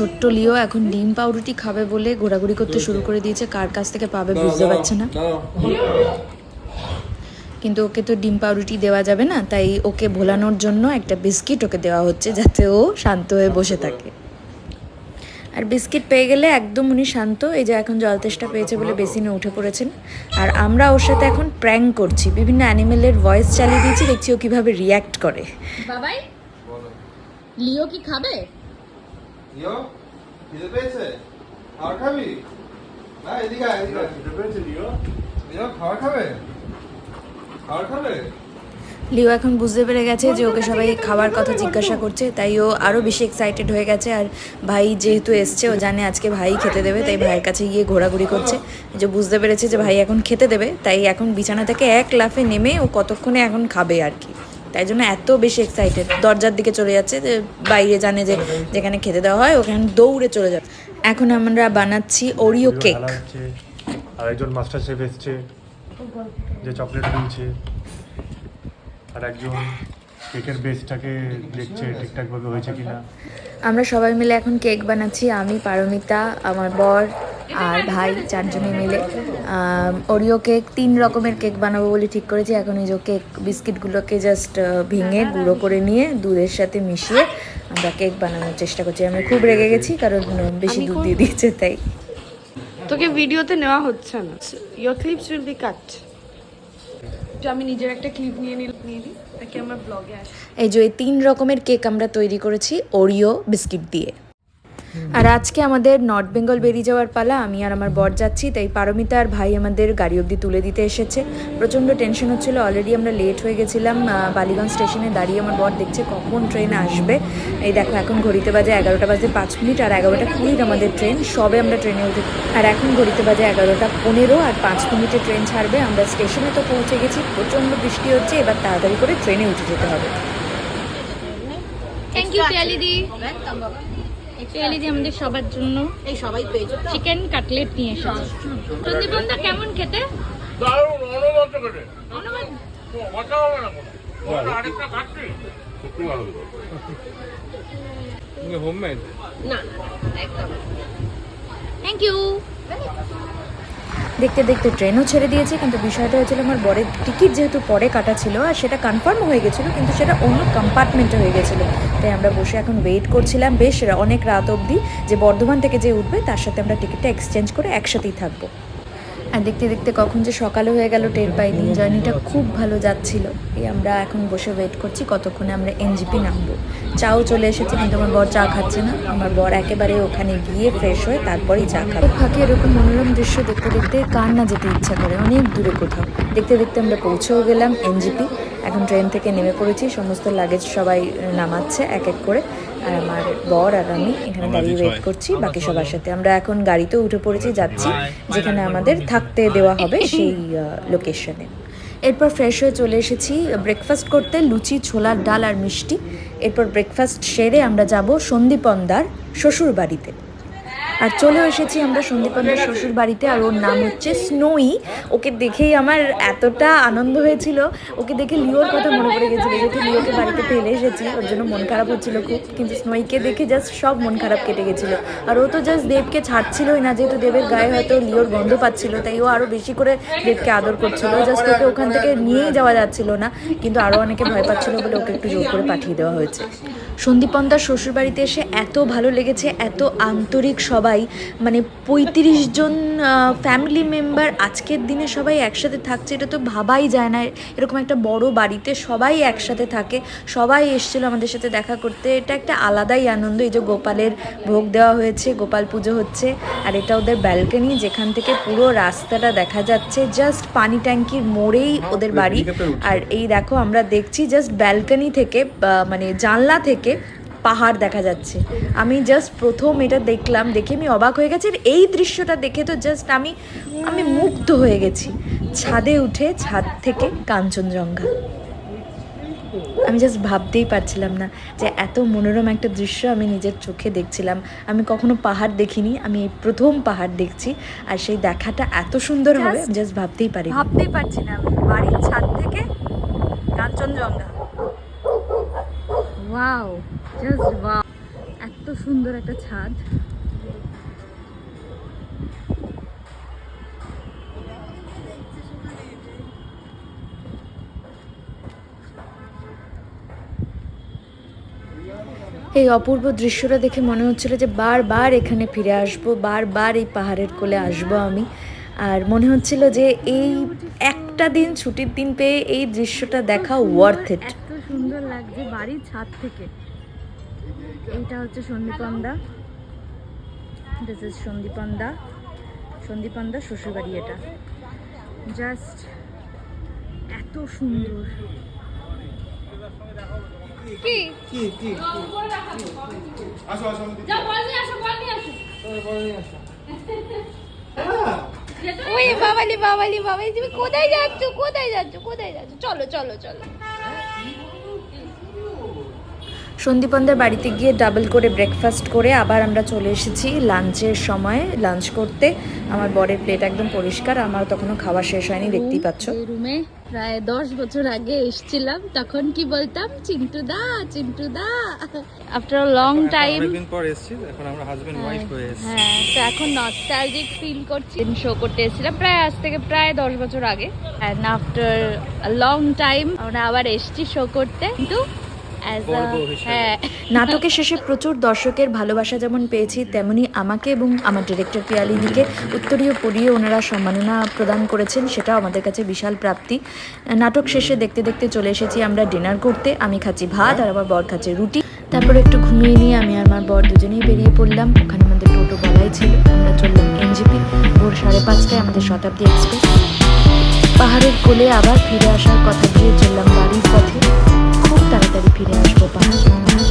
ছোট্ট লিও এখন ডিম পাউরুটি খাবে বলে ঘোরাঘুরি করতে শুরু করে দিয়েছে। কার কাছ থেকে পাবে বুঝতে পারছে না। কিন্তু ওকে তো ডিম পাউরুটি দেওয়া যাবে না তাই ওকে ভোলানোর জন্য একটা বিস্কিট ওকে দেওয়া হচ্ছে যাতে ও শান্ত হয়ে বসে থাকে। আর বিস্কিট পেয়ে গেলে একদম উনি শান্ত এই যে এখন জল তেষ্টা পেয়েছে বলে বেসিনে উঠে পড়েছেন। আর আমরা ওর সাথে এখন প্র্যাঙ্ক করছি বিভিন্ন অ্যানিমেলের ভয়েস চালিয়ে দিয়েছি দেখছি ও কীভাবে রিয়্যাক্ট করে। বাবাই লিও কি খাবে? ইয়ো খিদে পেয়েছে? খাবার খাবি? হ্যাঁ এদিকে আয়, এদিকে আয়। ইয়ো খাবার খাবে? খাবার খাবে? লিও এখন বুঝতে পেরে গেছে যে ওকে সবাই খাবার কথা জিজ্ঞাসা করছে তাই ও আরও বেশি এক্সাইটেড হয়ে গেছে। আর ভাই যেহেতু এসছে ও জানে আজকে ভাই খেতে দেবে তাই ভাইয়ের কাছে গিয়ে ঘোরাঘুরি করছে। যে বুঝতে পেরেছে যে ভাই এখন খেতে দেবে তাই এখন বিছানা থেকে এক লাফে নেমে ও কতক্ষণে এখন খাবে আর কি। তাই জন্য এত বেশি এক্সাইটেড দরজার দিকে চলে যাচ্ছে যে বাইরে জানে যে যেখানে খেতে দেওয়া হয় ওখানে দৌড়ে চলে যাবে এখন আমরা বানাচ্ছি ওরিও কেক আর একজন মাস্টার শেফ এসছে যে চকলেট দিয়েছে আর একজন কেকের বেসটাকে দেখছে ঠিকঠাকভাবে হয়েছে কিনা। আমরা সবাই মিলে এখন কেক বানাচ্ছি আমি পারমিতা আমার বর আর ভাই চারজনে মিলে ওরিও কেক তিন রকমের কেক বানাবো বলে ঠিক করেছি। এখন এই যে কেক বিস্কিটগুলোকে জাস্ট ভেঙে গুঁড়ো করে নিয়ে দুধের সাথে মিশিয়ে আমরা কেক বানানোর চেষ্টা করছি। আমি খুব রেগে গেছি কারণ বেশি দুধ দিয়ে দিয়েছে তাই। তোকে ভিডিওতে নেওয়া হচ্ছে না। Your clips will be cut আমি নিজের একটা ক্লিপ নিয়ে নিয়ে নিই। তাকে আমার ব্লগে আসে এই যে তিন রকমের কেক আমরা তৈরি করেছি ওরিও বিস্কিট দিয়ে। আর আজকে আমাদের নর্থ বেঙ্গল বেরিয়ে যাওয়ার পালা আমি আর আমার বর যাচ্ছি তাই পারমিতা আর ভাই আমাদের গাড়ি অবধি তুলে দিতে এসেছে। প্রচণ্ড টেনশন হচ্ছিল অলরেডি আমরা লেট হয়ে গেছিলাম বালিগঞ্জ স্টেশনে দাঁড়িয়ে আমার বর দেখছে কখন ট্রেন আসবে। এই দেখো এখন ঘড়িতে বাজে এগারোটা বাজে পাঁচ মিনিট আর এগারোটা কুড়ির আমাদের ট্রেন সবে আমরা ট্রেনে উঠে আর এখন ঘড়িতে বাজে এগারোটা পনেরো আর পাঁচ মিনিটে ট্রেন ছাড়বে আমরা স্টেশনে তো পৌঁছে গেছি প্রচণ্ড বৃষ্টি হচ্ছে এবার তাড়াতাড়ি করে ট্রেনে উঠে যেতে হবে। থ্যাংক ইউ পিয়ালিদি পিয়ালিদি আমাদের সবার জন্য এই সবাই পেয়েছে চিকেন কাটলেট নিয়ে এসেছে। সন্দীপ কেমন খেতে? দারুণ অনবদ্য খেতে। অনবদ্য? হবে না হোমমেড? একদম। থ্যাংক ইউ দেখতে দেখতে ট্রেনও ছেড়ে দিয়েছে, কিন্তু বিষয়টা হয়েছিল আমার বরের টিকিট যেহেতু পরে কাটা ছিল আর সেটা কনফার্ম হয়ে গেছিল, কিন্তু সেটা অন্য কম্পার্টমেন্টে হয়ে গেছিল। তাই আমরা বসে এখন ওয়েট করছিলাম বেশ অনেক রাত অবধি যে বর্ধমান থেকে যে উঠবে তার সাথে আমরা টিকিটটা এক্সচেঞ্জ করে একসাথেই থাকব। আর দেখতে দেখতে কখন যে সকালে হয়ে গেল টের পাইনি জার্নিটা খুব ভালো যাচ্ছিল। এই আমরা এখন বসে ওয়েট করছি, কতক্ষণে আমরা এনজিপি নামবো। চাও চলে এসেছে, কিন্তু আমার বর চা খাচ্ছে না। আমার বর একেবারে ওখানে গিয়ে ফ্রেশ হয়ে তারপরেই চা খাবে। ফাঁকে এরকম মনোরম দৃশ্য দেখতে দেখতে কার না যেতে ইচ্ছা করে, অনেক দূরে কোথাও। দেখতে দেখতে আমরা পৌঁছেও গেলাম এনজিপি এখন ট্রেন থেকে নেমে পড়েছি, সমস্ত লাগেজ সবাই নামাচ্ছে, এক এক করে। আর আমার বর আর আমি এখানে দাঁড়িয়ে ওয়েট করছি বাকি সবার সাথে। আমরা এখন গাড়িতে উঠে পড়েছি যাচ্ছি যেখানে আমাদের থাকতে দেওয়া হবে সেই লোকেশনে এরপর ফ্রেশ হয়ে চলে এসেছি ব্রেকফাস্ট করতে লুচি ছোলার ডাল আর মিষ্টি। এরপর ব্রেকফাস্ট সেরে আমরা যাব সন্দীপন্দার শ্বশুর বাড়িতে আর চলেও এসেছি আমরা সন্দীপন্দার শ্বশুর বাড়িতে আর ওর নাম হচ্ছে স্নোই। ওকে দেখেই আমার এতটা আনন্দ হয়েছিল। ওকে দেখে লিওর কথা মনে পড়ে গেছিল যেহেতু লিওকে বাড়িতে ফেলে এসেছি ওর জন্য মন খারাপ হচ্ছিল খুব। কিন্তু স্নোইকে দেখে জাস্ট সব মন খারাপ কেটে গেছিল। আর ও তো জাস্ট দেবকে ছাড়ছিলই না, যেহেতু দেবের গায়ে হয়তো লিওর গন্ধ পাচ্ছিল, তাই ও আরও বেশি করে দেবকে আদর করছিল। জাস্ট ওকে ওখান থেকে নিয়েই যাওয়া যাচ্ছিল না, কিন্তু আরও অনেকে ভয় পাচ্ছিল বলে ওকে একটু জোর করে পাঠিয়ে দেওয়া হয়েছে। সন্দীপন্দার শ্বশুর বাড়িতে এসে এত ভালো লেগেছে এত আন্তরিক সবাই মানে পঁয়ত্রিশ জন ফ্যামিলি মেম্বার আজকের দিনে সবাই একসাথে থাকছে এটা তো ভাবাই যায় না। এরকম একটা বড় বাড়িতে সবাই একসাথে থাকে সবাই এসেছিল আমাদের সাথে দেখা করতে। এটা একটা আলাদাই আনন্দ এই যে গোপালের ভোগ দেওয়া হয়েছে গোপাল পুজো হচ্ছে আর এটা ওদের ব্যালকনি যেখান থেকে পুরো রাস্তাটা দেখা যাচ্ছে জাস্ট পানি ট্যাঙ্কির মোড়েই ওদের বাড়ি। আর এই দেখো আমরা দেখছি জাস্ট ব্যালকনি থেকে মানে জানলা থেকে পাহাড় দেখা যাচ্ছে। আমি জাস্ট প্রথম এটা দেখলাম দেখে আমি অবাক হয়ে গেছি। এই দৃশ্যটা দেখে তো জাস্ট আমি আমি মুগ্ধ হয়ে গেছি। ছাদে উঠে ছাদ থেকে কাঞ্চনজঙ্ঘা। আমি জাস্ট ভাবতেই পারছিলাম না যে এত মনোরম একটা দৃশ্য আমি নিজের চোখে দেখছিলাম। আমি কখনো পাহাড় দেখিনি আমি এই প্রথম পাহাড় দেখছি। আর সেই দেখাটা এত সুন্দর হবে আমি জাস্ট ভাবতেই পারি ভাবতেই পারছি না আমি। বাড়ির ছাদ থেকে কাঞ্চনজঙ্ঘা। ওয়াও জাস্ট ওয়াও এত সুন্দর একটা ছাদ। এই অপূর্ব দৃশ্যটা দেখে মনে হচ্ছিল যে বারবার এখানে ফিরে আসব, বারবার এই পাহাড়ের কোলে আসব আমি। আর মনে হচ্ছিল যে এই একটা দিন ছুটির দিন পেয়ে এই দৃশ্যটা দেখা ওয়ার্থ ইট এত সুন্দর লাগছে বাড়ির ছাদ থেকে। এইটা হচ্ছে সন্দীপন্দা। This is সন্দীপন্দা। সন্দীপন্দা শ্বশুরবাড়ি এটা। জাস্ট এত সুন্দর। কি? কি কি আসো আসো যা বল নিয়ে আসো। বল নিয়ে আসো। হ্যাঁ ওই বাবালি বাবালি বাবালি তুমি কোথায় যাচ্ছ? কোথায় যাচ্ছ? কোথায় যাচ্ছ? চলো চলো চলো। সন্দীপনদের বাড়িতে গিয়ে ডাবল করে ব্রেকফাস্ট করে আবার আমরা চলে এসেছি লাঞ্চের সময়। লাঞ্চ করতে আমার বরের প্লেট একদম পরিষ্কার আমার তখনও খাওয়া শেষ হয়নি দেখতেই পাচ্ছ। রুমে প্রায় দশ বছর আগে এসেছিলাম তখন কি বলতাম? Chintu da Chintu da after long time অনেকদিন পর এসেছি এখন আমরা হাজবেন্ড ওয়াইফ হয়ে এসেছি। হ্যাঁ তো এখন নস্টালজিক ফিল করছি। শো করতে এসেছিলাম প্রায় আজ থেকে প্রায় দশ বছর আগে। অ্যান্ড আফটার লং টাইম আমরা আবার এসেছি শো করতে। কিন্তু হ্যাঁ। নাটকের শেষে প্রচুর দর্শকের ভালোবাসা যেমন পেয়েছি তেমনি আমাকে এবং আমার ডিরেক্টর পিয়ালিদিকে উত্তরীয় পড়িয়ে ওনারা সম্মাননা প্রদান করেছেন সেটাও আমাদের কাছে বিশাল প্রাপ্তি। নাটক শেষে দেখতে দেখতে চলে এসেছি আমরা ডিনার করতে। আমি খাচ্ছি ভাত আর আমার বর খাচ্ছে রুটি। তারপরে একটু ঘুমিয়ে নিয়ে আমি আর আমার বর দুজনেই বেরিয়ে পড়লাম। ওখানে আমাদের টোটো বলাই ছিল। আমরা চললাম এনজিপি। ভোর সাড়ে পাঁচটায় আমাদের শতাব্দী এক্সপ্রেস। পাহাড়ের কোলে আবার ফিরে আসার কথা দিয়ে চললাম বাড়ির পথে। ফিরে আসবো পাহাড়